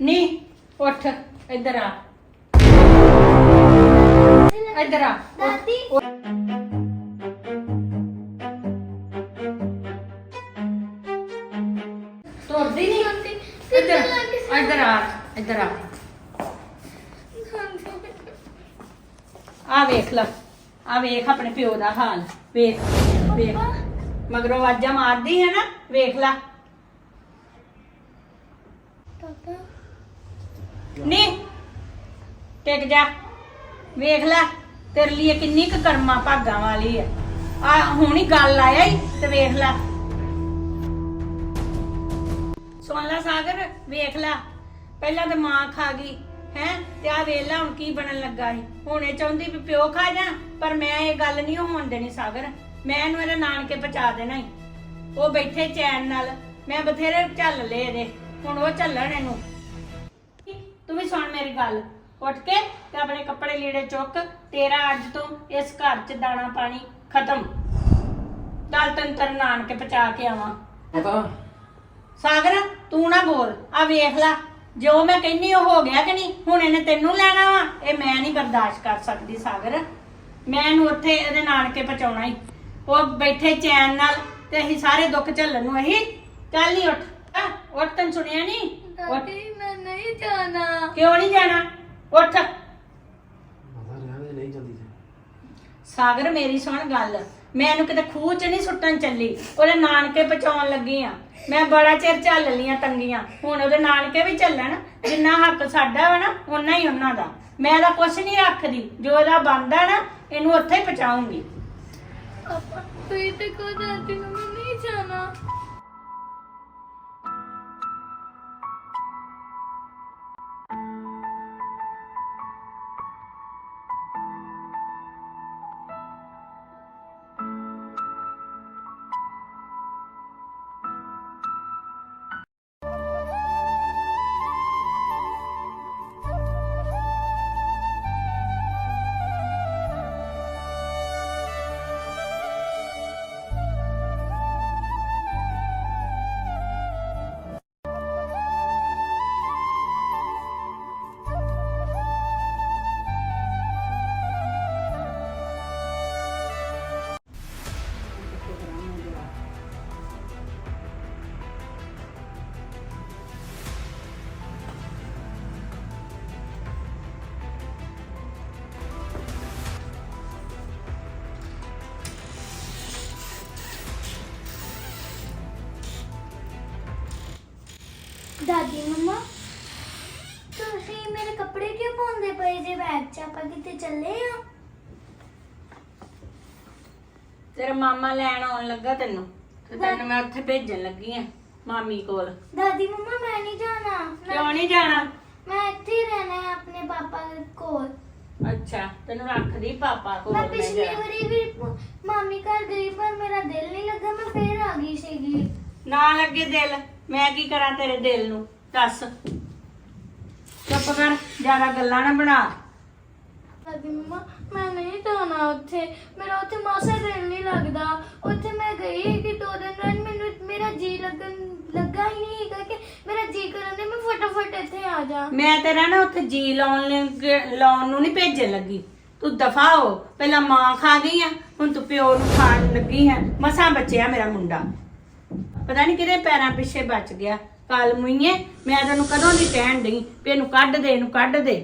ਨਹੀਂ ਉੱਠ ਇੱਧਰ ਆ। ਇੱਧਰ ਆ। ਦਾਦੀ। ਤੁਰਦੀ ਨਹੀਂ ਦਾਦੀ ਇੱਧਰ ਇੱਧਰ ਆ ਇੱਧਰ ਆ। ਆ ਵੇਖ ਲੈ ਆ ਵੇਖ ਆਪਣੇ ਪਿਓ ਦਾ ਹਾਲ। ਵੇਖ ਵੇਖ। ਮਗਰੋਂ ਆਵਾਜ਼ਾਂ ਮਾਰਦੀ ਹੈ ਨਾ ਵੇਖ ਲੈ ਪਾਪਾ ਨਹੀਂ ਟਿਕ ਜਾ। ਵੇਖ ਲੈ, ਤੇਰੇ ਲਈ ਇਹ ਕਿੰਨੀ ਕੁ ਕਰਮਾ ਭਾਗਾਂ ਵਾਲੀ ਆ। ਆ, ਹੁਣੀ ਗੱਲ ਆਇਆ ਈ, ਤੇ ਵੇਖ ਲੈ। ਸੁਣ ਲੈ ਸਾਗਰ, ਵੇਖ ਲੈ। ਪਹਿਲਾਂ ਤੇ ਮਾਂ ਖਾ ਗਈ, ਹੈ? ਤੇ ਆ ਵੇਖ ਲੈ ਹੁਣ ਕੀ ਬਣਨ ਲੱਗਾ ਸੀ। ਹੁਣ ਇਹ ਚਾਹੁੰਦੀ ਵੀ ਪਿਓ ਖਾ ਜਾ, ਪਰ ਮੈਂ ਇਹ ਗੱਲ ਨਹੀਂ ਹੋਣ ਦੇਣੀ ਸਾਗਰ। ਮੈਂ ਇਹਨੂੰ ਇਹਦੇ ਨਾਨਕੇ ਪਹੁੰਚਾ ਦੇਣਾ ਈ। ਉਹ ਬੈਠੇ ਚੈਨ ਨਾਲ। ਮੈਂ ਬਥੇਰੇ ਝੱਲ ਲਏ ਇਹਦੇ। ਹੁਣ ਉਹ ਝੱਲਣ ਇਹਨੂੰ। ਤੂੰ ਵੀ ਸੁਣ ਮੇਰੀ ਗੱਲ। ਉੱਠ ਕੇ ਤੇ ਆਪਣੇ ਕੱਪੜੇ ਲੀੜੇ ਚੁੱਕ ਤੇਰਾ ਅੱਜ ਤੋਂ ਇਸ ਘਰ 'ਚ ਦਾਣਾ ਪਾਣੀ ਖਤਮ। ਦਲ ਤੰਤਰ ਨਾਨਕੇ ਪਚਾ ਕੇ ਆਵਾਂ। ਪਤਾ? ਸਾਗਰ ਤੂੰ ਨਾ ਬੋਲ। ਆ ਵੇਖ ਲੈ ਜੋ ਮੈਂ ਕਹਿੰਨੀ ਉਹ ਹੋ ਗਿਆ ਕਿ ਨਹੀਂ? ਹੁਣ ਇਹਨੇ ਤੈਨੂੰ ਲੈਣਾ ਵਾ। ਇਹ ਮੈਂ ਨਹੀਂ ਬਰਦਾਸ਼ਤ ਕਰ ਸਕਦੀ ਸਾਗਰ। ਮੈਂ ਇਹਨੂੰ ਉੱਥੇ ਇਹਦੇ ਨਾਨਕੇ ਪਹੁੰਚਾਉਣਾ ਹੀ ਉਹ ਬੈਠੇ ਚੈਨ ਨਾਲ ਤੇ ਅਸੀਂ ਸਾਰੇ ਦੁੱਖ ਝੱਲਣ ਨੂੰ ਅਸੀਂ ਚੱਲ ਨਹੀਂ ਉੱਠ। ਆ, ਉੱਠ ਤੈਨੂੰ ਸੁਣਿਆ ਨਹੀਂ ਦਾਦੀ ਮੈਂ ਨਹੀਂ ਜਾਣਾ। ਕਿਉਂ ਨਹੀਂ ਜਾਣਾ? ਉੱਠ। ਪਤਾ ਰਹਿਣੇ ਨਹੀਂ ਜਲਦੀ ਸੇ ਸਾਗਰ ਮੇਰੀ ਸੁਣ ਗੱਲ। ਮੈਂ ਇਹਨੂੰ ਕਿਤੇ ਖੂਹ 'ਚ ਨਹੀਂ ਸੁੱਟਣ ਚੱਲੀ। ਉਹਦੇ ਨਾਨਕੇ ਪਹੁੰਚਾਉਣ ਲੱਗੀ ਆ। ਮੈਂ ਬੜਾ ਚਿਰ ਝੱਲ ਲੀਆਂ ਤੰਗੀਆਂ। ਹੁਣ ਉਹਦੇ ਨਾਨਕੇ ਵੀ ਝੱਲਣ ਜਿੰਨਾ ਹੱਕ ਸਾਡਾ ਵਾ ਨਾ ਓਨਾ ਹੀ ਉਹਨਾਂ ਦਾ। ਮੈਂ ਇਹਦਾ ਕੁਛ ਨਹੀਂ ਰੱਖਦੀ ਜੋ ਇਹਦਾ ਬਣਦਾ ਨਾ ਇਹਨੂੰ ਉੱਥੇ ਹੀ ਪਹੁੰਚਾਉਂਗੀ। ਪਾਪਾ ਤੁਸੀਂ ਤੇ ਕੋ ਦਾਦੀ ਨੂੰ ਮੈਂ ਨਹੀਂ ਜਾਣਾ। ਦਾਦੀ ਮੰਮਾ। ਤੁਸੀਂ ਮੇਰੇ ਕੱਪੜੇ ਕਿਉਂ ਪਾਉਂਦੇ ਪਏ ਜੇ ਬੈਗ 'ਚ? ਆਪਾਂ ਕਿਤੇ ਚੱਲੇ ਆ? ਤੇਰਾ ਮਾਮਾ ਲੈਣ ਆਉਣ ਲੱਗਾ ਤੈਨੂੰ। ਤੇ ਤੈਨੂੰ ਮੈਂ ਉੱਥੇ ਭੇਜਣ ਲੱਗੀ ਆ ਮਾਮੀ ਕੋਲ। ਦਾਦੀ ਮੰਮਾ ਮੈਂ ਨਹੀਂ ਜਾਣਾ। ਮੈਂ- ਕਿਉਂ ਨਹੀਂ ਜਾਣਾ? ਮੈਂ ਇੱਥੇ ਹੀ ਰਹਿਣਾ ਹੈ ਆਪਣੇ ਪਾਪਾ ਕੋਲ। ਅੱਛਾ ਤੈਨੂੰ ਰੱਖਦੀ ਪਾਪਾ ਕੋਲ ਮੈਂ ਪਿਛਲੀ ਜਾ- ਵਾਰੀ ਵੀ ਮਾਮੀ ਘਰ ਗਈ ਪਰ ਮੇਰਾ ਦਿਲ ਨਹੀਂ ਲੱਗਾ ਮੈਂ ਫੇਰ ਆ ਗਈ ਸੀਗੀ। ਨਾ ਲੱਗੇ ਦਿਲ। ਮੈਂ ਕੀ ਕਰਾਂ ਤੇਰੇ ਦਿਲ ਨੂੰ? ਦੱਸ। ਚੁੱਪ ਕਰ ਜ਼ਿਆਦਾ ਗੱਲਾਂ ਨਾ ਬਣਾ। ਦਾਦੀ ਮੰਮਾ ਮੈਂ ਨਹੀਂ ਜਾਣਾ ਉੱਥੇ। ਮੇਰਾ ਉੱਥੇ ਮਾਸਾ ਦਿਲ ਨਹੀਂ ਲੱਗਦਾ। ਉੱਥੇ ਮੈਂ ਗਈ ਕਿ ਦੋ ਦਿਨ ਰਹਿਣ। ਮੈਨੂੰ ਮੇਰਾ ਜੀ ਲੱਗਣ ਲੱਗਾ ਹੀ ਨਹੀਂ ਹੈਗਾ ਕਿ ਮੇਰਾ ਜੀ ਕਰਨ ਦੇ ਮੈਂ ਫਟਾਫਟ ਇੱਥੇ ਆ ਜਾ। ਮੈਂ ਤੇਰਾ ਨਾ ਉੱਥੇ ਜੀ ਲਾਉਣ ਲਾਉਣ ਨੂੰ ਨਹੀਂ ਭੇਜਣ ਲੱਗੀ। ਤੂੰ ਦਫਾ ਹੋ। ਪਹਿਲਾਂ ਮਾਂ ਖਾ ਗਈ ਆ ਹੁਣ ਤੂੰ ਪਿਓ ਨੂੰ ਖਾਣ ਲੱਗੀ ਹੈ ਮਸਾਂ ਬਚਿਆ ਮੇਰਾ ਮੁੰਡਾ। ਪਤਾ ਨਹੀਂ ਕਿਹਦੇ ਪੈਰਾਂ ਪਿੱਛੇ ਬਚ ਗਿਆ। ਕੱਲ ਮੁਈਏ ਮੈਂ ਤੈਨੂੰ ਕਦੋਂ ਦੀ ਕਹਿਣ ਡਈ ਵੀ ਇਹਨੂੰ ਕੱਢ ਦੇ ਇਹਨੂੰ ਕੱਢ ਦੇ।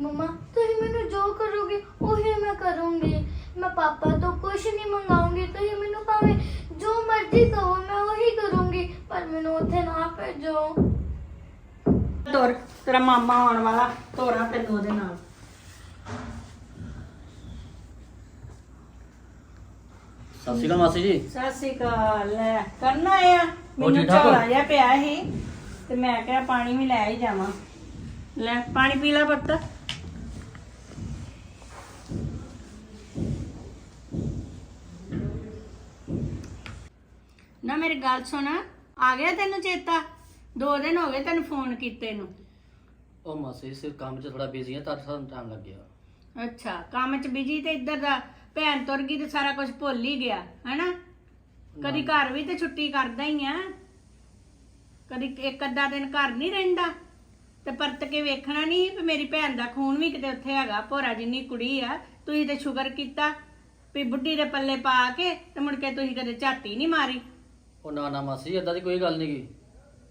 ਮੰਮਾ ਤੁਸੀਂ ਮੈਨੂੰ ਜੋ ਕਰੋਗੇ ਉਹੀ ਮੈਂ ਕਰੂੰਗੀ। ਮੈਂ ਪਾਪਾ ਤੋਂ ਕੁਝ ਨਹੀਂ ਮੰਗਾਉਂਗੀ ਤੁਸੀਂ ਮੈਨੂੰ ਭਾਵੇਂ ਜੋ ਮਰਜ਼ੀ ਕਹੋ ਮੈਂ ਉਹੀ ਕਰੂੰਗੀ ਪਰ ਮੈਨੂੰ ਉੱਥੇ ਨਾ ਭੇਜੋ। ਤੁਰ ਤੇਰਾ ਮਾਮਾ ਆਉਣ ਵਾਲਾ ਤੋਰਾ ਤੈਨੂੰ ਉਹਦੇ ਨਾਲ। ਸਤਿ ਸ਼੍ਰੀ ਅਕਾਲ ਮਾਸੀ ਜੀ। ਸਤਿ ਸ਼੍ਰੀ ਅਕਾਲ। ਲੈ ਕਰਨਾ ਆ? ਮੈਨੂੰ ਠੀਕ ਠਾਕ ਹੋ? ਝੋਲਾ ਜਿਹਾ ਪਿਆ ਸੀ ਤੇ ਮੈਂ ਕਿਹਾ ਪਾਣੀ ਵੀ ਲੈ ਹੀ ਜਾਵਾਂ। ਲੈ ਪਾਣੀ ਪੀ ਲੈ ਪੁੱਤ। ਨਾ ਮੇਰੀ ਗੱਲ ਸੁਣ। ਆ ਗਿਆ ਤੈਨੂੰ ਚੇਤਾ? ਦੋ ਦਿਨ ਹੋ ਗਏ ਤੈਨੂੰ ਫੋਨ ਕੀਤੇ ਨੂੰ। ਉਹ ਮਾਸੀ ਸਿਰ ਕੰਮ 'ਚ ਥੋੜਾ ਬਿਜ਼ੀ ਆ ਤਾਂ ਸਾਨੂੰ ਟਾਈਮ ਲੱਗ ਗਿਆ ਅੱਛਾ ਕੰਮ 'ਚ ਬਿਜ਼ੀ ਤੇ ਇੱਧਰ ਦਾ ਭੈਣ ਤੁਰ ਗਈ ਤੇ ਸਾਰਾ ਕੁਝ ਭੁੱਲ ਹੀ ਗਿਆ ਹੈਨਾ? ਕਦੀ ਘਰ ਵੀ ਤੇ ਛੁੱਟੀ ਕਰਦਾ ਹੀ ਆ। ਕਦੀ ਇੱਕ ਅੱਧਾ ਦਿਨ ਘਰ ਨਹੀਂ ਰਹਿੰਦਾ। ਤੇ ਪਰਤ ਕੇ ਵੇਖਣਾ ਨਹੀਂ ਵੀ ਮੇਰੀ ਭੈਣ ਦਾ ਖੂਨ ਵੀ ਕਿਤੇ ਉੱਥੇ ਹੈਗਾ ਭੋਰਾ ਜਿੰਨੀ ਕੁੜੀ ਆ ਤੁਸੀਂ ਤੇ ਸ਼ੁਕਰ ਕੀਤਾ ਵੀ ਬੁੱਢੀ ਦੇ ਪੱਲੇ ਪਾ ਕੇ ਤੇ ਮੁੜ ਕੇ ਤੁਸੀਂ ਕਦੇ ਝਾਤੀ ਨਹੀਂ ਮਾਰੀ। ਉਹ ਨਾ ਨਾ ਮਾਸੀ ਏਦਾਂ ਦੀ ਕੋਈ ਗੱਲ ਨਹੀਂ ਗੀ।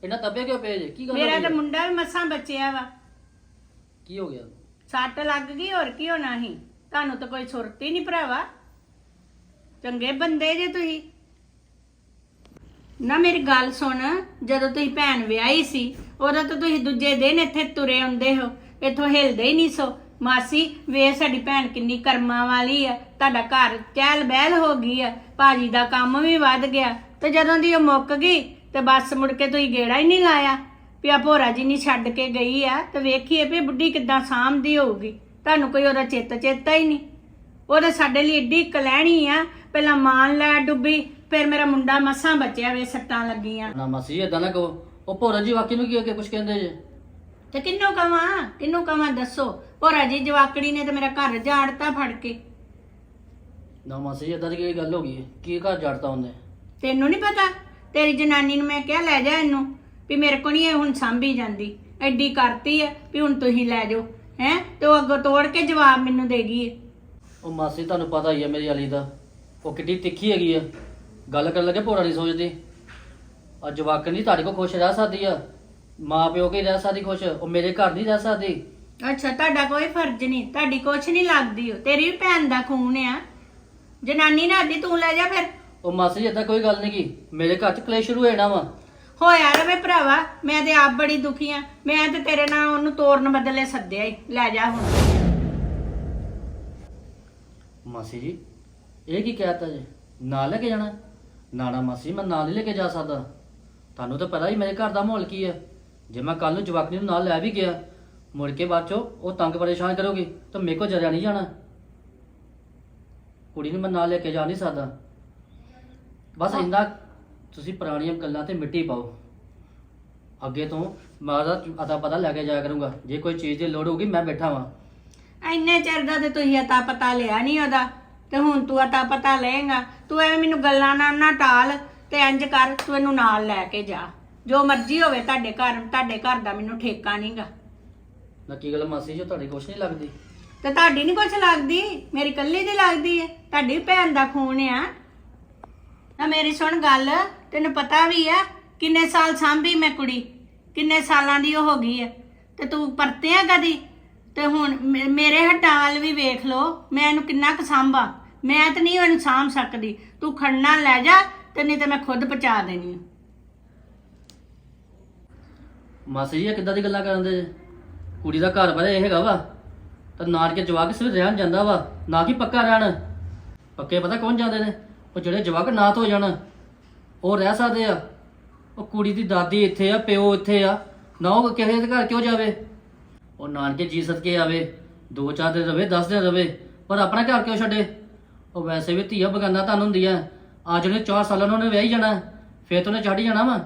ਇਹਨਾਂ ਤੱਬੇ ਕਿਉਂ ਪਏ ਜੇ? ਕੀ ਗੱਲ ਹੋ ਮੇਰਾ ਤੇ? ਮੁੰਡਾ ਵੀ ਮਸਾਂ ਬਚਿਆ ਵਾ। ਕੀ ਹੋ ਗਿਆ? ਸੱਟ ਲੱਗ ਗਈ ਹੋਰ ਕੀ ਹੋਣਾ ਸੀ? ਤੁਹਾਨੂੰ ਤਾਂ ਕੋਈ ਸੁਰਤ ਹੀ ਨਹੀਂ ਭਰਾਵਾ। ਚੰਗੇ ਬੰਦੇ ਜੇ ਤੁਸੀਂ। ਨਾ ਮੇਰੀ ਗੱਲ ਸੁਣ, ਜਦੋਂ ਤੁਸੀਂ ਭੈਣ ਵਿਆਹੀ ਸੀ, ਉਦੋਂ ਤਾਂ ਤੁਸੀਂ ਦੂਜੇ ਦਿਨ ਇੱਥੇ ਤੁਰੇ ਆਉਂਦੇ ਹੋ। ਇੱਥੋਂ ਹਿਲਦੇ ਹੀ ਨਹੀਂ ਸੋ। ਮਾਸੀ ਵੇ ਸਾਡੀ ਭੈਣ ਕਿੰਨੀ ਕਰਮਾਂ ਵਾਲੀ ਆ। ਤੁਹਾਡਾ ਘਰ ਚਹਿਲ ਬਹਿਲ ਹੋ ਗਈ ਆ। ਭਾਜੀ ਦਾ ਕੰਮ ਵੀ ਵੱਧ ਗਿਆ। ਤੇ ਜਦੋਂ ਦੀ ਉਹ ਮੁੱਕ ਗਈ, ਤੇ ਬਸ ਮੁੜ ਕੇ ਤੁਸੀਂ ਗੇੜਾ ਹੀ ਨਹੀਂ ਲਾਇਆ। ਵੀ ਆ ਭੋਰਾ ਜੀ ਨਹੀਂ ਛੱਡ ਕੇ ਗਈ ਆ, ਤੇ ਵੇਖੀਏ ਵੀ ਬੁੱਢੀ ਕਿੱਦਾਂ ਸਾਂਭਦੀ ਹੋਊਗੀ। ਤੁਹਾਨੂੰ ਕੋਈ ਉਹਦਾ ਚਿੱਤ ਚੇਤਾ ਹੀ ਨਹੀਂ। ਉਹਦੇ ਸਾਡੇ ਲਈ ਏਡੀ ਕਲਹਿਣੀ ਆ ਪਹਿਲਾਂ ਮਾਨ ਲੈ ਡੁੱਬੀ ਫਿਰ ਮੇਰਾ ਮੁੰਡਾ ਮਸਾਂ ਬਚਿਆ ਵੇ ਸੱਟਾਂ ਲੱਗੀਆਂ। ਨਾ ਮਾਸੀ ਏਦਾਂ ਨਾ ਕਹੋ। ਉਹ ਭੋਰਾ ਜੀ ਵਾਕੀ ਨੂੰ ਕੀ ਅੱਗੇ ਕੁਝ ਕਹਿੰਦੇ ਜੇ? ਤੇ ਕਿੰਨੂੰ ਕਵਾਂ ਕਿੰਨੂੰ ਕਵਾਂ ਦੱਸੋ। ਭੋਰਾ ਜੀ ਜਵਾਕੜੀ ਨੇ ਤੇ ਮੇਰਾ ਘਰ ਝਾੜਤਾ ਫੜ ਕੇ। ਨਾ ਮਾਸੀ ਏਦਾਂ ਦੀ ਕੀ ਗੱਲ ਹੋ ਗਈ ਹੈ? ਕੀ ਘਰ ਜੜਤਾ ਉਹਨੇ? ਤੈਨੂੰ ਨਹੀਂ ਪਤਾ? ਤੇਰੀ ਜਨਾਨੀ ਨੂੰ ਮੈਂ ਕਿਹਾ ਲੈ ਜਾ ਇਹਨੂੰ ਵੀ ਮੇਰੇ ਕੋਲ ਨਹੀਂ ਇਹ ਹੁਣ ਸਾਂਭੀ ਜਾਂਦੀ। ਐਡੀ ਕਰਤੀ ਹੈ ਵੀ ਹੁਣ ਤੁਸੀਂ ਲੈ ਜਾਓ। ਹੈ? ਤੇ ਉਹ ਅੱਗੋਂ ਤੋੜ ਕੇ ਜਵਾਬ ਮੈਨੂੰ ਦੇਗੀ ਏ। ਉਹ ਮਾਸੀ ਤੁਹਾਨੂੰ ਪਤਾ ਹੀ ਹੈ ਮੇਰੀ ਅਲੀ ਦਾ। ਉਹ ਕਿੱਡੀ ਤਿੱਖੀ ਹੈਗੀ ਆ। ਗੱਲ ਕਰਨ ਲੱਗੇ ਭੋਰਾ ਨਹੀਂ ਸੋਚਦੀ। ਅੱਜ ਜਵਾਕ ਨਹੀਂ ਤੁਹਾਡੇ ਕੋਲ ਖੁਸ਼ ਰਹਿ ਸਕਦੀ ਆ? ਮਾਂ ਪਿਓ ਕੇ ਰਹਿ ਸਕਦੀ ਖੁਸ਼? ਉਹ ਮੇਰੇ ਘਰ ਨਹੀਂ ਰਹਿ ਸਕਦੀ। ਅੱਛਾ ਤੁਹਾਡਾ ਕੋਈ ਫਰਜ਼ ਨਹੀਂ। ਤੁਹਾਡੀ ਕੁਛ ਨਹੀਂ ਲੱਗਦੀ ਉਹ। ਤੇਰੀ ਵੀ ਭੈਣ ਦਾ ਖੂਨ ਆ। ਜਨਾਨੀ ਨਾ ਆਦੀ ਤੂੰ ਲੈ ਜਾ ਫਿਰ। ਉਹ ਮਾਸੀ ਏਦਾਂ ਕੋਈ ਗੱਲ ਨਹੀਂ ਕੀ ਮੇਰੇ ਘਰ ਚ ਕਲੇਸ਼ ਸ਼ੁਰੂ ਹੋ ਜਾਣਾ ਵਾ। ਹੋਇਆ ਰਵੇ ਭਰਾਵਾ ਮੈਂ ਤੇ ਆਪ ਬੜੀ ਦੁਖੀ ਆ। ਮੈਂ ਤੇ ਤੇਰੇ ਨਾਲ ਉਹਨੂੰ ਤੋਰਨ ਬਦਲੇ ਸੱਦਿਆ ਈ। ਲੈ ਜਾ ਹੁਣ। ਮਾਸੀ ਜੀ ਇਹ ਕੀ ਕਹਿਤਾ ਜੀ? ਨਾਲ ਲੈ ਕੇ ਜਾਣਾ? ਨਾ ਨਾ ਮਾਸੀ ਮੈਂ ਨਾਲ ਲੈ ਕੇ ਜਾ ਸਕਦਾ। ਤੁਹਾਨੂੰ ਤਾਂ ਪਤਾ ਹੀ ਮੇਰੇ ਘਰ ਦਾ ਮਾਹੌਲ ਕੀ ਹੈ ਜੇ ਮੈਂ ਕੱਲ ਨੂੰ ਜਵਾਕਨੀ ਨੂੰ ਨਾਲ ਲੈ ਵੀ ਗਿਆ ਮੁੜ ਕੇ ਬਾਅਦ ਚੋਂ ਉਹ ਤੰਗ ਪਰੇਸ਼ਾਨ ਕਰੋਗੇ ਤਾਂ ਮੇਰੇ ਕੋਲ ਜਰਿਆ ਨਹੀਂ ਜਾਣਾ। ਕੁੜੀ ਨੂੰ ਮੈਂ ਨਾਲ ਲੈ ਕੇ ਜਾ ਨਹੀਂ ਸਕਦਾ। ਬਸ ਇੰਨਾ ਤੁਸੀਂ ਪੁਰਾਣੀਆਂ ਗੱਲਾਂ ਤੇ ਮਿੱਟੀ ਪਾਓ। ਅੱਗੇ ਤੋਂ ਮੈਂ ਉਹਦਾ ਅਤਾ ਪਤਾ ਲੈ ਕੇ ਜਾਇਆ ਕਰੂੰਗਾ। ਜੇ ਕੋਈ ਚੀਜ਼ ਦੀ ਲੋੜ ਹੋਊਗੀ ਮੈਂ ਬੈਠਾ ਵਾਂ। ਇੰਨੇ ਚਿਰ ਦਾ ਤੇ ਤੁਸੀਂ ਅਤਾ ਪਤਾ ਲਿਆ ਨਹੀਂ ਉਹਦਾ। ਤੇ ਹੁਣ ਤੂੰ ਅਤਾ ਪਤਾ ਲਏਗਾ। ਤੂੰ ਐਵੇਂ ਮੈਨੂੰ ਗੱਲਾਂ ਨਾਲ ਨਾ ਟਾਲ ਤੇ ਇੰਜ ਕਰ ਤੂੰ ਇਹਨੂੰ ਨਾਲ ਲੈ ਕੇ ਜਾ। ਜੋ ਮਰਜ਼ੀ ਹੋਵੇ ਤੁਹਾਡੇ ਘਰ ਤੁਹਾਡੇ ਘਰ ਦਾ ਮੈਨੂੰ ਠੇਕਾ ਨਹੀਂਗਾ ਨਾ ਕੀ ਗੱਲ ਮਾਸੀ ਜੀ ਤੁਹਾਡੀ ਕੁਛ ਨਹੀਂ ਲੱਗਦੀ? ਤੇ ਤੁਹਾਡੀ ਨਹੀਂ ਕੁਛ ਲੱਗਦੀ? ਮੇਰੀ ਕੱਲੀ ਦੀ ਲੱਗਦੀ ਹੈ ਤੁਹਾਡੀ ਭੈਣ ਦਾ ਖੂਨ ਆ। ਨਾ ਮੇਰੀ ਸੁਣ ਗੱਲ। ਤੈਨੂੰ ਪਤਾ ਵੀ ਆ ਕਿੰਨੇ ਸਾਲ ਸਾਂਭੀ ਮੈਂ ਕੁੜੀ, ਕਿੰਨੇ ਸਾਲਾਂ ਦੀ ਉਹ ਹੋ ਗਈ ਹੈ ਤੇ ਤੂੰ ਪਰਤਿਆ ਕਦੀ? ਤੇ ਹੁਣ ਮੇ- ਮੇਰੇ ਹੱਟਾਂ ਵੱਲ ਵੀ ਵੇਖ ਲੋ ਮੈਂ ਇਹਨੂੰ ਕਿੰਨਾ ਕੁ ਸਾਂਭਾ। ਮੈਂ ਤਾਂ ਨਹੀਂ ਇਹਨੂੰ ਸਾਂਭ ਸਕਦੀ। ਤੂੰ ਖੜਨਾ ਲੈ ਜਾ ਤੇ ਨਹੀਂ ਤੇ ਮੈਂ ਖੁਦ ਪਹੁੰਚਾ ਦੇਣੀ ਆ। ਮਾਸੀ ਜੀ, ਇਹ ਕਿੱਦਾਂ ਦੀ ਗੱਲਾਂ ਕਰਨ ਦੇ ਜੇ? ਕੁੜੀ ਦਾ ਘਰ ਬਾਰੇ ਇਹ ਹੈਗਾ ਵਾ, ਤਾਂ ਨਾਨਕੇ ਜਵਾਕ ਸਿਰ ਰਹਿਣ ਜਾਂਦਾ ਵਾ, ਨਾ ਕਿ ਪੱਕਾ ਰਹਿਣ। ਪੱਕੇ ਪਤਾ ਕੌਣ ਜਾਂਦੇ ਨੇ? ਉਹ ਜਿਹੜੇ ਜਵਾਕ ਨਾਤ ਹੋ ਜਾਣ। ਉਹ ਰਹਿ ਸਕਦੇ ਆ। ਉਹ ਕੁੜੀ ਦੀ ਦਾਦੀ ਇੱਥੇ ਆ, ਪਿਓ ਇੱਥੇ ਆ। ਨਾ ਉਹ ਕਿਸੇ ਦੇ ਘਰ ਕਿਉਂ ਜਾਵੇ? ਉਹ ਨਾਨਕੇ ਜੀ ਸਦਕੇ ਆਵੇ, ਦੋ ਚਾਰ ਦਿਨ ਰਵੇ 10 ਦਿਨ ਰਵੇ, ਪਰ ਆਪਣਾ ਘਰ ਕਿਉਂ ਛੱਡੇ? ਉਹ ਵੈਸੇ ਵੀ ਧੀਆ ਬਗਾਨਾ ਤੁਹਾਨੂੰ ਹੁੰਦੀਆਂ ਆ। ਜਿਹੜੇ 4 ਸਾਲਾਂ ਨੂੰ ਉਹਨੇ ਵਿਆਹੀ ਜਾਣਾ, ਫੇਰ ਤੋਂ ਉਹਨੇ ਚੜ੍ਹ ਹੀ ਜਾਣਾ ਵਾ।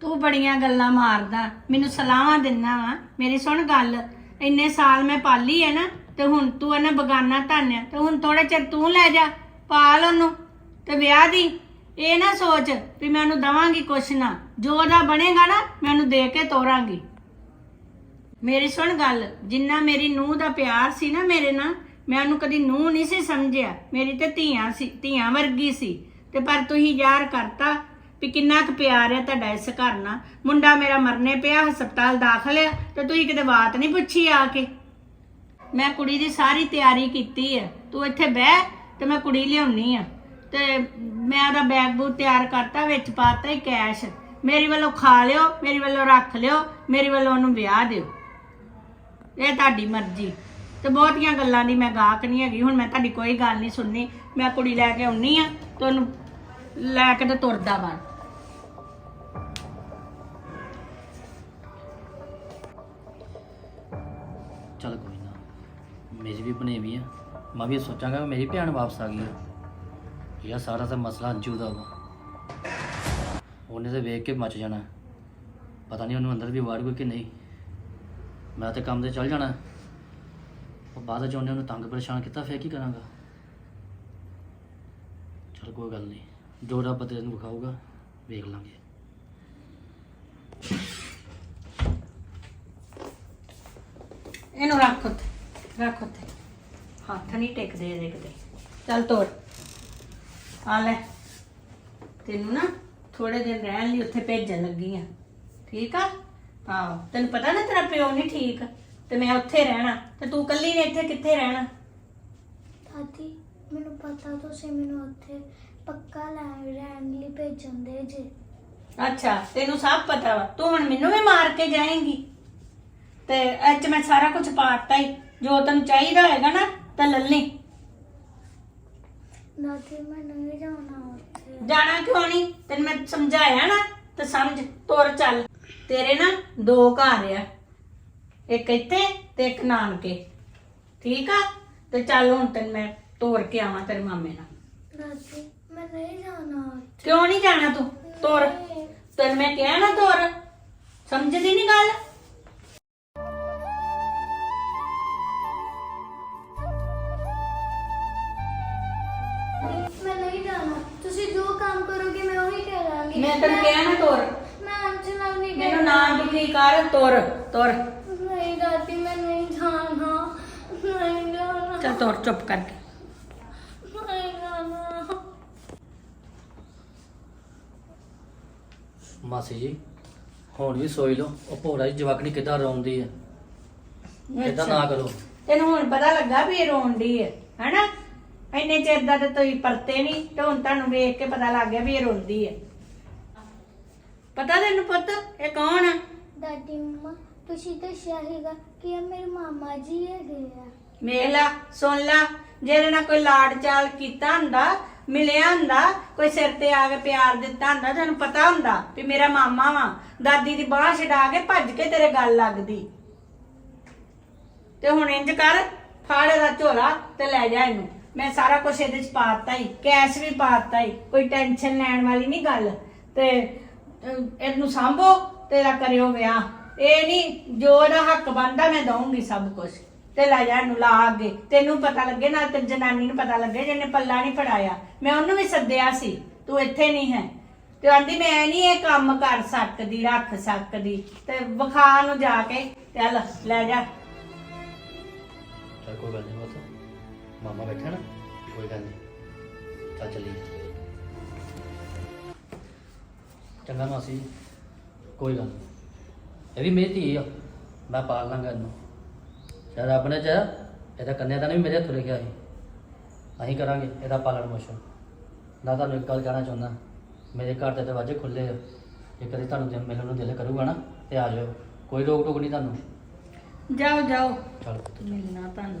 ਤੂੰ ਬੜੀਆਂ ਗੱਲਾਂ ਮਾਰਦਾ, ਮੈਨੂੰ ਸਲਾਹਾਂ ਦਿੰਦਾ ਵਾ। ਮੇਰੀ ਸੁਣ ਗੱਲ, ਇੰਨੇ ਸਾਲ ਮੈਂ ਪਾਲੀ ਹੈ ਨਾ, ਤੇ ਹੁਣ ਤੂੰ ਇਹਨਾਂ ਬਗਾਨਾ ਧੰਨਿਆ ਤੇ ਹੁਣ ਥੋੜਾ ਚਿਰ ਤੂੰ ਲੈ ਜਾ, ਪਾਲ ਉਹਨੂੰ। ਤੇ ਵਿਆਹ ਦੀ, ਇਹ ਨਾ ਸੋਚ ਵੀ ਮੈਂ ਉਹਨੂੰ ਦਵਾਂਗੀ ਕੁਛ ਨਾ। ਜੋ ਉਹਦਾ ਬਣੇਗਾ ਨਾ ਮੈਂ ਉਹਨੂੰ ਦੇ ਕੇ ਤੋਰਾਂਗੀ। ਮੇਰੀ ਸੁਣ ਗੱਲ, ਜਿੰਨਾ ਮੇਰੀ ਨੂੰਹ ਦਾ ਪਿਆਰ ਸੀ ਨਾ ਮੇਰੇ ਨਾਲ, ਮੈਂ ਉਹਨੂੰ ਕਦੀ ਨੂੰਹ ਨਹੀਂ ਸੀ ਸਮਝਿਆ। ਮੇਰੀ ਤੇ ਧੀਆਂ ਸੀ, ਧੀਆਂ ਵਰਗੀ ਸੀ। ਤੇ ਪਰ ਤੁਸੀਂ ਯਾਰ ਕਰਤਾ ਵੀ ਕਿੰਨਾ ਕੁ ਪਿਆਰ ਹੈ ਤੁਹਾਡਾ ਇਸ ਘਰ ਨਾਲ। ਮੁੰਡਾ ਮੇਰਾ ਮਰਨੇ ਪਿਆ, ਹਸਪਤਾਲ ਦਾਖਲ ਹੈ ਤੇ ਤੁਸੀਂ ਕਿਤੇ ਬਾਤ ਨਹੀਂ ਪੁੱਛੀ ਆ ਕੇ। ਮੈਂ ਕੁੜੀ ਦੀ ਸਾਰੀ ਤਿਆਰੀ ਕੀਤੀ ਹੈ। ਤੂੰ ਇੱਥੇ ਬਹਿ, ਤੇ ਮੈਂ ਕੁੜੀ ਲਿਆਉਣੀ ਆ। ਤੇ ਮੈਂ ਉਹਦਾ ਬੈਗ ਬੂਗ ਤਿਆਰ ਕਰਤਾ, ਵਿੱਚ ਪਾਤਾ ਹੀ ਕੈਸ਼ ਮੇਰੀ ਵੱਲੋਂ ਖਾ ਲਿਓ, ਮੇਰੀ ਵੱਲੋਂ ਰੱਖ ਲਿਓ, ਮੇਰੀ ਵੱਲੋਂ ਉਹਨੂੰ ਵਿਆਹ ਦਿਓ। ਇਹ ਤੁਹਾਡੀ ਮਰਜ਼ੀ। ਤੇ ਬਹੁਤੀਆਂ ਗੱਲਾਂ ਦੀ ਮੈਂ ਗਾਹਕ ਨਹੀਂ ਹੈਗੀ, ਹੁਣ ਮੈਂ ਤੁਹਾਡੀ ਕੋਈ ਗੱਲ ਨਹੀਂ ਸੁਣਨੀ। ਮੈਂ ਕੁੜੀ ਲੈ ਕੇ ਆਉਣੀ ਆ ਤੇ ਉਹਨੂੰ ਲੈ ਕੇ ਤੇ ਤੁਰਦਾ ਬਣ ਚੱਲ ਕੋਈ ਨਾ ਮੇਰੀ ਵੀ ਬਣੇਵੀ ਆ। ਮੈਂ ਵੀ ਸੋਚਾਂਗਾ ਕਿ ਮੇਰੀ ਭੈਣ ਵਾਪਸ ਆ ਗਈ ਆ। ਯਾਰ ਸਾਰਾ ਤਾਂ ਮਸਲਾ ਅੰਜੂ ਦਾ ਵਾ। ਉਹਨੇ ਤਾਂ ਵੇਖ ਕੇ ਮੱਚ ਜਾਣਾ। ਪਤਾ ਨਹੀਂ ਉਹਨੂੰ ਅੰਦਰ ਵੀ ਵਾੜ ਕੋਈ ਕਿ ਨਹੀਂ। ਮੈਂ ਤਾਂ ਕੰਮ ਤੇ ਚੱਲ ਜਾਣਾ। ਉਹ ਬਾਅਦ ਚ ਉਹਨੇ ਉਹਨੂੰ ਤੰਗ ਪਰੇਸ਼ਾਨ ਕੀਤਾ, ਫੇਰ ਕੀ ਕਰਾਂਗਾ? ਚਲ ਕੋਈ ਗੱਲ ਨਹੀਂ। ਜੋ ਰੱਬ ਤੇਰੇ ਨੂੰ ਵਿਖਾਊਗਾ, ਵੇਖ ਲਾਂਗੇ। ਇਹਨੂੰ ਰੱਖ ਉੱਥੇ, ਰੱਖ ਹੱਥ ਨਹੀਂ ਟਿਕਦੇ ਇਹਦੇ ਕਿਤੇ। ਚੱਲ ਤੋੜ। ਆ ਲੈ। ਤੈਨੂੰ ਨਾ ਥੋੜੇ ਦਿਨ ਰਹਿਣ ਲਈ ਉੱਥੇ ਭੇਜਣ ਲੱਗੀ ਆ। ਠੀਕ ਆ? ਹਾਂ ਤੈਨੂੰ ਪਤਾ ਨਾ ਤੇਰਾ ਪਿਓ ਨਹੀਂ ਠੀਕ ਤੇ ਮੈਂ ਉੱਥੇ ਰਹਿਣਾ। ਤੇ ਤੂੰ ਕੱਲੀ ਨੇ ਇੱਥੇ ਕਿੱਥੇ ਰਹਿਣਾ? ਦਾਦੀ ਮੈਨੂੰ ਪਤਾ ਤੁਸੀਂ ਮੈਨੂੰ ਉੱਥੇ ਪੱਕਾ ਲੈ ਰਹਿਣ ਲਈ ਭੇਜਣਦੇ ਜੇ। ਅੱਛਾ ਤੈਨੂੰ ਸਭ ਪਤਾ ਵਾ। ਤੂੰ ਹੁਣ ਮੈਨੂੰ ਵੀ ਮਾਰ ਕੇ ਜਾਏਂਗੀ। ਤੇ ਅੱਜ ਮੈਂ ਸਾਰਾ ਕੁਝ ਪਾਤਾ ਹੀ ਜੋ ਤੈਨੂੰ ਚਾਹੀਦਾ ਹੋਏਗਾ ਨਾ ਤਾਂ ਲੱਲੀ ਦਾਦੀ ਮੈਂ ਨਹੀਂ ਜਾਣਾ ਉੱਥੇ। ਜਾਣਾ ਕਿਉਂ ਨਹੀਂ? ਤੈਨੂੰ ਮੈਂ ਸਮਝਾਇਆ ਨਾ ਤੇ ਸਮਝ ਤੁਰ ਚੱਲ। ਤੇਰੇ ਨਾ ਦੋ ਘਰ ਆ। ਇੱਕ ਇੱਥੇ ਤੇ ਇੱਕ ਨਾਨਕੇ। ਠੀਕ ਆ? ਤੇ ਚੱਲ ਹੁਣ ਤੈਨੂੰ ਮੈਂ ਤੋਰ ਕੇ ਆਵਾਂ ਤੇਰੇ ਮਾਮੇ ਨਾਲ। ਦਾਦੀ ਮੈਂ ਨਹੀਂ ਜਾਣਾ ਉੱਥੇ। ਕਿਉਂ ਨਹੀਂ ਜਾਣਾ ਤੂੰ? ਤੁਰ। ਤੈਨੂੰ ਮੈਂ ਕਿਹਾ ਨਾ ਤੁਰ। ਸਮਝਦੀ ਨਹੀਂ ਗੱਲ? ਮੈਂ ਤੈਨੂੰ ਕਿਹਾ ਨਾ ਤੁਰ। ਮੈਂ ਅੰਚ ਨਾਲ ਨਹੀਂ ਮੈਨੂੰ ਨਾ ਦੁਖੀ ਕਰ ਤੁਰ ਤੁਰ। ਨਹੀਂ ਦਾਦੀ ਮੈਂ ਨਹੀਂ ਜਾਣਾ। ਨਹੀਂ ਜਾਣਾ। ਚੱਲ ਤੁਰ ਚੁੱਪ ਕਰਕੇ ਨਹੀਂ ਜਾਣਾ। ਮਾਸੀ ਜੀ ਹੁਣ ਵੀ ਸੋਚ ਲਓ। ਉਹ ਭੋਰਾ ਜੀ ਜਵਾਕਣੀ ਕਿੱਦਾਂ ਰੋਂਦੀ ਹੈ ਇਦਾਂ ਨਾ ਕਰੋ। ਤੈਨੂੰ ਹੁਣ ਪਤਾ ਲੱਗਾ ਵੀ ਇਹ ਰੋਣ ਡਈ ਹੈ ਹੈਨਾ? ਇੰਨੇ ਚਿਰ ਦਾ ਤੇ ਤੁਸੀਂ ਪਰਤੇ ਨਹੀਂ ਤੇ ਹੁਣ ਤੁਹਾਨੂੰ ਵੇਖ ਕੇ ਪਤਾ ਲੱਗ ਗਿਆ ਵੀ ਇਹ ਰੋਂਦੀ ਹੈ ਪਤਾ ਤੈਨੂੰ ਪੁੱਤ ਇਹ ਕੌਣ ਆ? ਦਾਦੀ ਮੰਮਾ ਤੁਸੀਂ ਦੱਸਿਆ ਸੀਗਾ ਕਿ ਇਹ ਮੇਰੇ ਮਾਮਾ ਜੀ ਹੈਗੇ ਆ। ਵੇਖ ਲਾ ਸੁਣ ਲਾ ਜਿਹਦੇ ਨਾਲ ਕੋਈ ਲਾਡ ਚਾਲ ਕੀਤਾ ਹੁੰਦਾ ਮਿਲਿਆ ਹੁੰਦਾ ਕੋਈ ਸਿਰ ਤੇ ਆ ਕੇ ਪਿਆਰ ਦਿੱਤਾ ਹੁੰਦਾ ਤੈਨੂੰ ਪਤਾ ਹੁੰਦਾ ਵੀ ਮੇਰਾ ਮਾਮਾ ਵਾ ਦਾਦੀ ਦੀ ਬਾਹ ਛਡਾ ਕੇ ਭੱਜ ਕੇ ਤੇਰੇ ਗੱਲ ਲੱਗਦੀ। ਤੇ ਹੁਣ ਇੰਜ ਕਰ ਫੜ ਇਹਦਾ ਝੋਲਾ ਤੇ ਲੈ ਜਾ ਇਹਨੂੰ। ਮੈਂ ਸਾਰਾ ਕੁਝ ਇਹਦੇ ਚ ਪਾਤਾ ਹੀ ਕੈਸ਼ ਵੀ ਪਾਤਾ ਹੀ ਕੋਈ ਟੈਨਸ਼ਨ ਲੈਣ ਵਾਲੀ ਨਹੀਂ ਗੱਲ। ਤੇ ਅਹ, ਇਹਨੂੰ ਸੰਭੋ ਤੇਰਾ ਕਰਿਓ ਵਿਆਹ। ਇਹ ਨਹੀਂ ਜੋ ਇਹਦਾ ਹੱਕ ਬਣਦਾ ਮੈਂ ਦਊਂਗੀ ਸਭ ਕੁਝ ਤੇ ਲੈ ਜਾ ਇਹਨੂੰ ਲਾ ਅੱਗੇ। ਤੈਨੂੰ ਪਤਾ ਲੱਗੇ ਨਾ ਤੇ ਜਨਾਨੀ ਨੂੰ ਪਤਾ ਲੱਗੇ ਜਿਹਨੇ ਪੱਲਾ ਨਹੀਂ ਫੜਾਇਆ। ਮੈਂ ਉਹਨੂੰ ਵੀ ਸੱਦਿਆ ਸੀ ਤੂੰ ਇੱਥੇ ਨਹੀਂ ਹੈ। ਤੇ ਆਂਦੀ ਮੈਂ ਨਹੀਂ ਇਹ ਕੰਮ ਕਰ ਸਕਦੀ ਰੱਖ ਸਕਦੀ। ਤੇ ਵਿਖਾ ਨੂੰ ਜਾ ਕੇ ਚੱਲ ਲੈ ਜਾ। ਚੱਲ ਕੋਈ ਗੱਲ ਨਹੀਂ ਬਸ ਮਾਮਾ ਬੈਠਾ ਨਾ ਕੋਈ ਗੱਲ ਨਹੀਂ ਚੱਲ ਚੱਲੀਏ। ਚੰਗਾ ਮਾਸੀ ਜੀ, ਕੋਈ ਗੱਲ ਨਹੀਂ ਇਹ ਵੀ ਮੇਰੀ ਧੀ ਆ। ਮੈਂ ਪਾਲ ਲਾਂਗਾ ਇਹਨੂੰ। ਸ਼ਾਇਦ ਰੱਬ ਨੇ ਚਾਹਿਆ ਇਹਦਾ ਕੰਨਿਆ ਦਾ ਨਹੀਂ ਮੇਰੇ ਹੱਥ ਲਿਖਿਆ ਸੀ। ਅਸੀਂ ਕਰਾਂਗੇ ਇਹਦਾ ਪਾਲਣ ਪੋਸ਼ਣ। ਨਾ ਤੁਹਾਨੂੰ ਇੱਕ ਗੱਲ ਕਹਿਣਾ ਚਾਹੁੰਦਾ ਮੇਰੇ ਘਰ ਦੇ ਦਰਵਾਜ਼ੇ ਖੁੱਲੇ ਆ। ਜੇ ਕਦੇ ਤੁਹਾਨੂੰ ਦਿਲ ਮਿਲਣ ਨੂੰ ਦਿਲ ਕਰੂਗਾ ਨਾ ਤੇ ਆ ਜਾਓ ਕੋਈ ਰੋਕ ਟੋਕ ਨਹੀਂ ਤੁਹਾਨੂੰ। ਜਾਓ ਜਾਓ। ਚਲੋ। ਮਿਲਣਾ ਤੁਹਾਨੂੰ।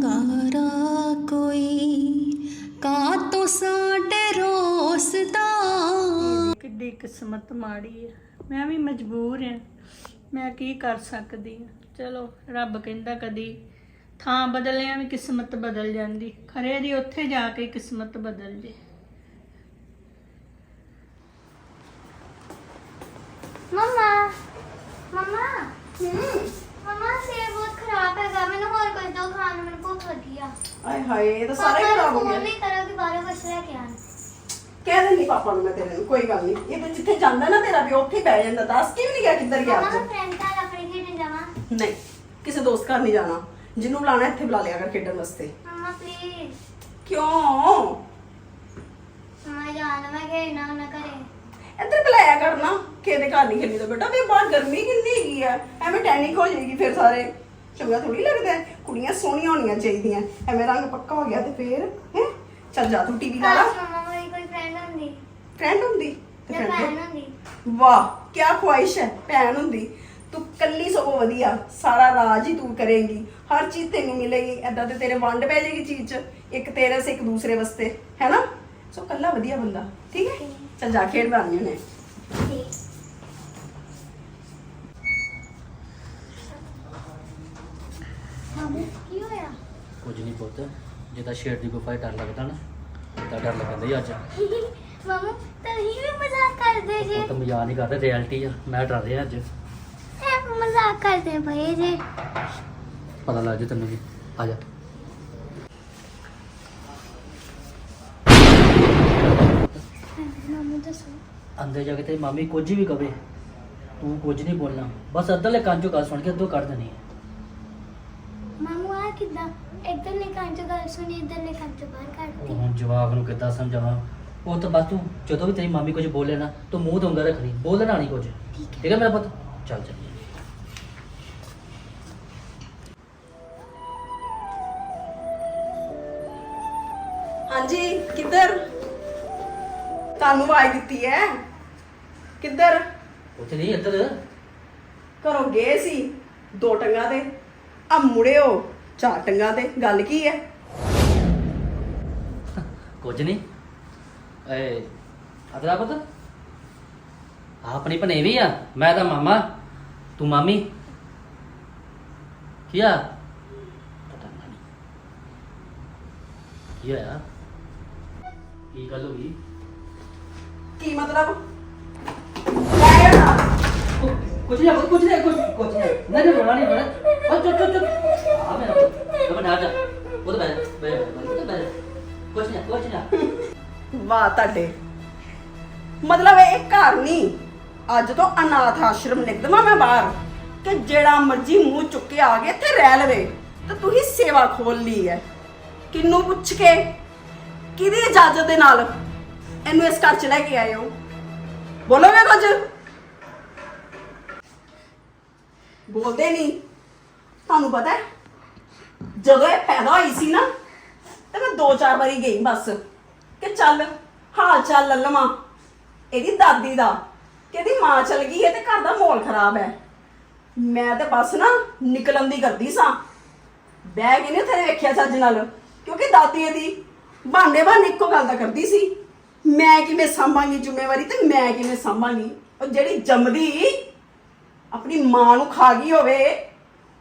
ਕਿਸਮਤ ਮਾੜੀ ਹੈ ਮੈਂ ਵੀ ਮਜਬੂਰ ਹਾਂ ਮੈਂ ਕੀ ਕਰ ਸਕਦੀ ਹਾਂ ਚਲੋ ਰੱਬ ਕਹਿੰਦਾ ਕਦੀ ਥਾਂ ਬਦਲਿਆਂ ਵੀ ਕਿਸਮਤ ਬਦਲ ਜਾਂਦੀ। ਖਰੇ ਦੀ ਉੱਥੇ ਜਾ ਕੇ ਕਿਸਮਤ ਬਦਲ ਜੇ। ਮਮਾ ਮਮਾ ਮਮਾ ਸੇਬ ਬਹੁਤ ਖਰਾਬ ਹੈਗਾ। ਮੈਨੂੰ ਹੋਰ ਕੁਝ ਦੋ ਖਾਣ ਨੂੰ ਮੈਨੂੰ ਭੁੱਖ ਲੱਗੀ ਆ। ਆਏ ਹਾਏ ਇਹ ਤਾਂ ਸਾਰਾ ਖਰਾਬ ਹੋ ਫੋਨ ਗਿਆ। ਨਹੀਂ ਕਰੋ ਕਿ ਬਾਹਰੋਂ ਕੁਛ ਲੈ ਕੇ ਆਣ ਕਹਿ ਦਿੰਦੀ ਪਾਪਾ ਨੂੰ ਮੈਂ ਤੇਰੇ ਨੂੰ ਕੋਈ ਗੱਲ ਨਹੀਂ ਇਹ ਤਾਂ ਜਿੱਥੇ ਜਾਂਦਾ ਨਾ ਤੇਰਾ ਵੀ ਉੱਥੇ ਹੀ ਬਹਿ ਜਾਂਦਾ। ਦੱਸ ਕਿ ਵੀ ਨਹੀਂ ਗਿਆ ਕਿੱਧਰ ਗਿਆ ਮਮਾ ਅੱਜ। ਮੈਂ ਫਰੈਂਡ ਨਾਲ ਆਪਣੀ ਖੇਡਣ ਜਾਵਾਂ। ਨਹੀਂ ਕਿਸੇ ਦੋਸਤ ਘਰ ਨਹੀਂ ਜਾਣਾ। ਜਿਹਨੂੰ ਬੁਲਾਣਾ ਇੱਥੇ ਬੁਲਾ ਲਿਆ ਕਰ ਖੇਡਣ ਵਾਸਤੇ। ਮਮਾ ਪਲੀਜ਼ ਕਿਉਂ? ਮਮਾ ਜਾਣਾ ਮੈਂ ਖੇਡਣਾ ਉਹਨਾਂ ਘਰੇ। ਇੱਧਰ ਬੁਲਾਇਆ ਕਰਨਾ ਕਿਹਦੇ ਘਰ ਨਹੀਂ ਖੇਡੀ ਦਾ ਬੇਟਾ ਵੀ ਬਾਹਰ ਗਰਮੀ ਕਿੰਨੀ ਹੈਗੀ ਆ। ਐਵੇਂ ਟੈਨਿਕ ਹੋ ਜਾਏਗੀ ਫਿਰ ਸਾਰੇ। ਚੰਗਾ ਥੋੜੀ ਲੱਗਦਾ। ਹੈ। ਕੁੜੀਆਂ ਸੋਹਣੀਆਂ ਹੋਣੀਆਂ ਚਾਹੀਦੀਆਂ। ਐਵੇਂ ਰੰਗ ਪੱਕਾ ਹੋ ਗਿਆ ਤੇ ਫੇਰ ਹੈ? ਚੱਲ ਜਾ ਤੂੰ ਟੀਵੀ ਲਾ ਲਾ। ਮਮਾ ਮੇਰੀ ਕੋਈ ਫਰੈਂਡ ਹੁੰਦੀ ਫਰੈਂਡ ਹੁੰਦੀ? ਤੇ ਜਾਂ friend ਭੈਣ ਹੁੰਦੀ? ਵਾਹ ਕੀ ਖੁਆਇਸ਼ ਹੈ ਭੈਣ ਹੁੰਦੀ। ਤੂੰ ਕੱਲੀ ਸਗੋਂ ਵਧੀਆ ਸਾਰਾ ਰਾਜ ਹੀ ਤੂੰ ਕਰੇਂਗੀ। ਹਰ ਚੀਜ਼ ਤੈਨੂੰ ਮਿਲੇਗੀ ਐਦਾਂ ਤੇ ਤੇਰੇ ਵੰਡ ਪੈ ਜਾਏਗੀ ਚੀਜ਼ ਚ ਇੱਕ ਤੇਰੇ ਸੇ ਇੱਕ ਦੂਸਰੇ ਵਾਸਤੇ ਹੈ ਨਾ? ਸੋ ਕੱਲਾ ਵਧੀਆ ਬੰਦਾ ਠੀਕ ਹੈ? ਚੱਲ ਜਾ ਖੇਡ ਬਣਾਉਣੀ ਉਹਨੇ ਠੀਕ। ਮੰਮੀ ਕੀ ਹੋਇਆ? ਕੁਝ ਨਹੀਂ ਪੁੱਤ ਜਿੱਦਾਂ ਸ਼ੇਰ ਦੀ ਗੁਫਾ 'ਚ ਡਰ ਲੱਗਦਾ ਨਾ ਤਾਂ ਡਰ ਲੱਗਦਾ ਹੀ ਅੱਜ। ਮਾਮੂ ਤੁਸੀਂ ਵੀ ਮਜ਼ਾਕ ਕਰਦੇ ਜੇ। ਉਹ ਤਾਂ ਮਜ਼ਾਕ ਨਹੀਂ ਕਰਦੇ ਰਿਐਲਿਟੀ ਆ। ਮੈਂ ਡਰ ਰਿਹਾ ਅੱਜ। ਇਹ ਮਜ਼ਾਕ ਕਰਦੇ ਪਏ ਜੇ। ਪਤਾ ਲੱਗ ਜਾ ਤੈਨੂੰ ਵੀ। ਆ ਜਾ। ਮਾਮੂ ਦੱਸੋ। ਅੰਦਰ ਜਾ ਕੇ ਤੇ ਮਾਮੀ ਕੁਝ ਵੀ ਕਵੇ ਤੂੰ ਕੁਝ ਨਹੀਂ ਬੋਲਣਾ। ਬਸ ਅੱਧਰਲੇ ਕੰਨ ਚੋਂ ਗੱਲ ਸੁਣ ਕੇ ਅੱਧੋਂ ਕੱਢ ਦੇਣੀ ਹੈ ਮਾਮੂ ਆ ਕਿਦਾਂ? ਇੱਧਰਲੇ ਕੰਨ ਚ ਗੱਲ ਸੁਣੀ ਇੱਧਰਲੇ ਕੰਨ ਚ ਬਾਹਰ ਉਹ ਕੱਢਤੀ ਹੁਣ ਜਵਾਬ ਨੂੰ ਕਿੱਦਾਂ ਸਮਝਾਵਾਂ? ਉਹ ਤਾਂ ਬਸ ਤੂੰ ਜਦੋਂ ਵੀ ਤੇਰੀ ਮਾਮੀ ਕੁਝ ਬੋਲੇ ਨਾ ਤੂੰ ਮੂੰਹ ਤੋਂ ਉਂਗਲ ਰੱਖਣੀ ਬੋਲਣਾ ਨਹੀਂ ਕੁਝ। ਠੀਕ ਹੈ। ਮੇਰਾ ਪੁੱਤ? ਚੱਲ ਚੱਲ। ਹਾਂਜੀ ਕਿੱਧਰ? ਤੁਹਾਨੂੰ ਆਵਾਜ਼ ਦਿੱਤੀ ਹੈ। ਕਿੱਧਰ? ਉੱਥੇ ਨਹੀਂ ਇੱਧਰ। ਘਰੋਂ ਗਏ ਸੀ ਦੋ ਟੰਗਾਂ ਤੇ ਆ ਮੁੜਿਓ ਚਾਰ ਟੰਗਾਂ ਤੇ ਗੱਲ ਕੀ ਹੈ? ਕੁਝ ਨਹੀਂ। ਏ ਅਦਰਾ ਪੁੱਤ? ਆਹ ਆਪਣੀ ਭਨੇਵੀ ਆ ਮੈਂ ਤਾਂ ਮਾਮਾ। ਤੂੰ ਮਾਮੀ? ਕੀ ਆ ਪਤਾ ਨਹੀਂ। ਕੀ ਆ ਕੀ ਗੱਲ ਹੋ ਗਈ? ਕੀ ਮਤਲਬ? ਲੈ ਨਾ ਕੁਝ ਨਹੀਂ ਕੁਝ ਨਹੀਂ ਕੁਝ ਕੁਝ ਨਹੀਂ ਨਹੀਂ। ਨਹੀਂ ਰੋਣਾ ਨਹੀਂ ਰੋਣਾ। ਉਹ ਚੁੱਪ ਚੁੱਪ ਚੁੱਪ। ਆ ਮੇਰਾ ਪੁੱਤ। ਨਾ ਜਾ। ਉਹ ਤਾਂ ਬੈ ਬੈ ਬੈ ਕੁਝ ਨਹੀਂ ਕੁਝ ਨਹੀਂ ਵਾਹ ਤੁਹਾਡੇ। ਮਤਲਬ ਇਹ ਘਰ ਨਹੀਂ। ਅੱਜ ਤੋਂ ਅਨਾਥ ਆਸ਼ਰਮ ਲਿਖ ਦਵਾਂ ਮੈਂ ਬਾਹਰ। ਕਿ ਜਿਹੜਾ ਮਰਜ਼ੀ ਮੂੰਹ ਚੁੱਕ ਕੇ ਆ ਗਿਆ ਤੇ ਰਹਿ ਲਵੇ, ਤੇ ਤੁਸੀਂ ਸੇਵਾ ਖੋਲ ਲਈ ਹੈ। ਕਿੰਨੂੰ ਪੁੱਛ ਕੇ? ਕਿਹਦੀ ਇਜਾਜ਼ਤ ਦੇ ਨਾਲ ਇਹਨੂੰ ਇਸ ਘਰ ਚ ਲੈ ਕੇ ਆਏ ਹੋ? ਬੋਲੋਗੇ ਕੁਝ? ਬੋਲਦੇ ਨਹੀਂ। ਤੁਹਾਨੂੰ ਪਤਾ ਹੈ, ਜਦੋਂ ਇਹ ਪੈਦਾ ਹੋਈ ਸੀ ਨਾ, ਤੇ ਮੈਂ ਦੋ ਚਾਰ ਵਾਰੀ ਗਈ ਬਸ। ਕਿ ਚੱਲ, ਹਾਲ ਚਾਲ ਲੈ ਲਵਾਂ। ਇਹਦੀ ਦਾਦੀ ਦਾ, ਕਿ ਇਹਦੀ ਮਾਂ ਚਲ ਗਈ ਹੈ ਤੇ ਘਰ ਦਾ ਮਾਹੌਲ ਖਰਾਬ ਹੈ। ਮੈਂ ਤੇ ਬਸ ਨਾ ਨਿਕਲਣ ਦੀ ਕਰਦੀ ਸਾਂ। ਬਹਿ ਕੇ ਨਹੀਂ ਉੱਥੇ ਵੇਖਿਆ ਚੱਜ ਨਾਲ, ਕਿਉਂਕਿ ਦਾਦੀ ਇਹਦੀ ਬਾਂਡੇ ਬਾਂਡੇ ਇੱਕੋ ਗੱਲ ਦਾ ਕਰਦੀ ਸੀ। ਮੈਂ ਕਿਵੇਂ ਸੰਭਾਂਗੀ ਜ਼ਿੰਮੇਵਾਰੀ ਤੇ ਮੈਂ ਕਿਵੇਂ ਸੰਭਾਂਗੀ? ਉਹ ਜਿਹੜੀ ਜੰਮਦੀ ਆਪਣੀ ਮਾਂ ਨੂੰ ਖਾ ਗਈ ਹੋਵੇ,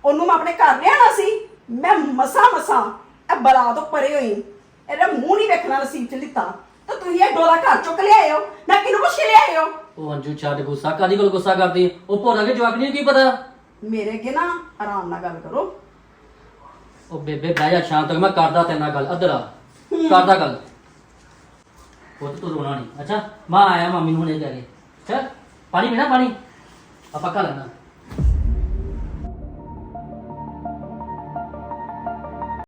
ਉਹਨੂੰ ਮੈਂ ਆਪਣੇ ਘਰ ਲਿਆਣਾ ਸੀ। ਮੈਂ ਮਸਾ ਮਸਾ, ਇਹ ਬਲਾ ਤੋਂ ਪਰੇ ਹੋਈ। ਇਹਦਾ ਮੂੰਹ ਨਹੀਂ ਵੇਖਣਾ ਨਸੀਬ ਚ ਲਿੱਤਾ। ਤਾਂ ਤੁਸੀਂ ਇਹ ਡੋਲਾ ਘਰ ਚੁੱਕ ਲਿਆਏ ਹੋ ਮੈਂ ਕਿਹਨੂੰ ਪੁੱਛ ਕੇ ਲਿਆਏ ਹੋ ਉਹ ਅੰਜੂ ਛੱਡ ਗੁੱਸਾ ਕਾਦੀ ਕੋਲ ਗੁੱਸਾ ਕਰਦੀ ਹੈ? ਉਹ ਭੋਰਾ ਕੇ ਜਵਾਕ ਨਹੀਂ ਕੀ ਪਤਾ? ਮੇਰੇ ਅੱਗੇ ਨਾ ਆਰਾਮ ਨਾਲ ਗੱਲ ਕਰੋ। ਉਹ ਬੇਬੇ ਬਹਿ ਜਾ ਸ਼ਾਮ ਤੱਕ ਮੈਂ ਕਰਦਾ ਤੇਰੇ ਨਾਲ ਗੱਲ ਅਧਰਾ ਕਰਦਾ ਗੱਲ। ਉਹ ਤੂੰ ਰੋਣਾ ਨਹੀਂ। ਅੱਛਾ ਮੈਂ ਆਇਆ ਮੰਮੀ ਨੂੰ ਹੁਣੇ ਜਾ ਕੇ। ਚੱਲ ਪਾਣੀ ਪੀਣਾ ਪਾਣੀ? ਆਪਾਂ ਖਾ ਲੈਣਾ